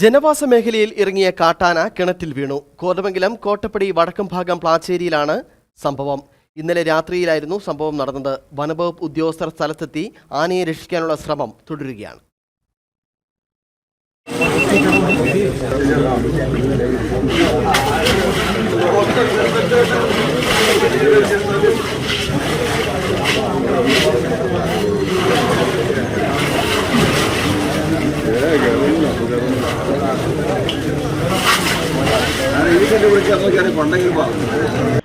ജനവാസ മേഖലയിൽ ഇറങ്ങിയ കാട്ടാന കിണറ്റിൽ വീണു. കോതമംഗലം കോട്ടപ്പടി വടക്കം ഭാഗം പ്ലാച്ചേരിയിലാണ് സംഭവം. ഇന്നലെ രാത്രിയിലായിരുന്നു സംഭവം നടന്നത്. വനവകുപ്പ് ഉദ്യോഗസ്ഥർ സ്ഥലത്തെത്തി ആനയെ രക്ഷിക്കാനുള്ള ശ്രമം തുടരുകയാണ്.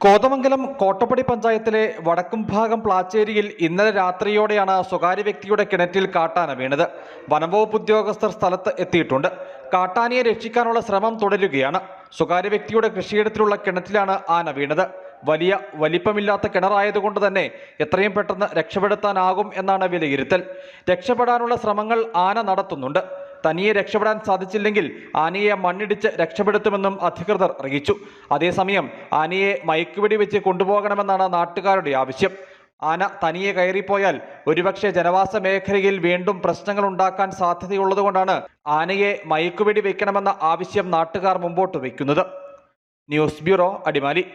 കോതമംഗലം കോട്ടപ്പടി പഞ്ചായത്തിലെ വടക്കും ഭാഗം പ്ലാച്ചേരിയിൽ ഇന്നലെ രാത്രിയോടെയാണ് സ്വകാര്യ വ്യക്തിയുടെ കിണറ്റിൽ കാട്ടാന വീണത്. വനംവകുപ്പ് ഉദ്യോഗസ്ഥർ സ്ഥലത്ത് എത്തിയിട്ടുണ്ട്. കാട്ടാനയെ രക്ഷിക്കാനുള്ള ശ്രമം തുടരുകയാണ്. സ്വകാര്യ വ്യക്തിയുടെ കൃഷിയിടത്തിലുള്ള കിണറ്റിലാണ് ആന വീണത്. വലിയ വലിപ്പമില്ലാത്ത കിണറായതുകൊണ്ട് തന്നെ എത്രയും പെട്ടെന്ന് രക്ഷപ്പെടുത്താനാകും എന്നാണ് വിലയിരുത്തൽ. രക്ഷപ്പെടാനുള്ള ശ്രമങ്ങൾ ആന നടത്തുന്നുണ്ട്. തനിയെ രക്ഷപ്പെടാൻ സാധിച്ചില്ലെങ്കിൽ ആനയെ മണ്ണിടിച്ച് രക്ഷപ്പെടുത്തുമെന്നും അധികൃതർ അറിയിച്ചു. അതേസമയം ആനയെ മയക്കുപിടി വെച്ച് കൊണ്ടുപോകണമെന്നാണ് നാട്ടുകാരുടെ ആവശ്യം. ആന തനിയെ കയറിപ്പോയാൽ ഒരുപക്ഷെ ജനവാസ മേഖലയിൽ വീണ്ടും പ്രശ്നങ്ങൾ ഉണ്ടാക്കാൻ സാധ്യതയുള്ളതുകൊണ്ടാണ് ആനയെ മയക്കുപിടി വെക്കണമെന്ന ആവശ്യം നാട്ടുകാർ മുമ്പോട്ട് വയ്ക്കുന്നത്. News bureau Adimali.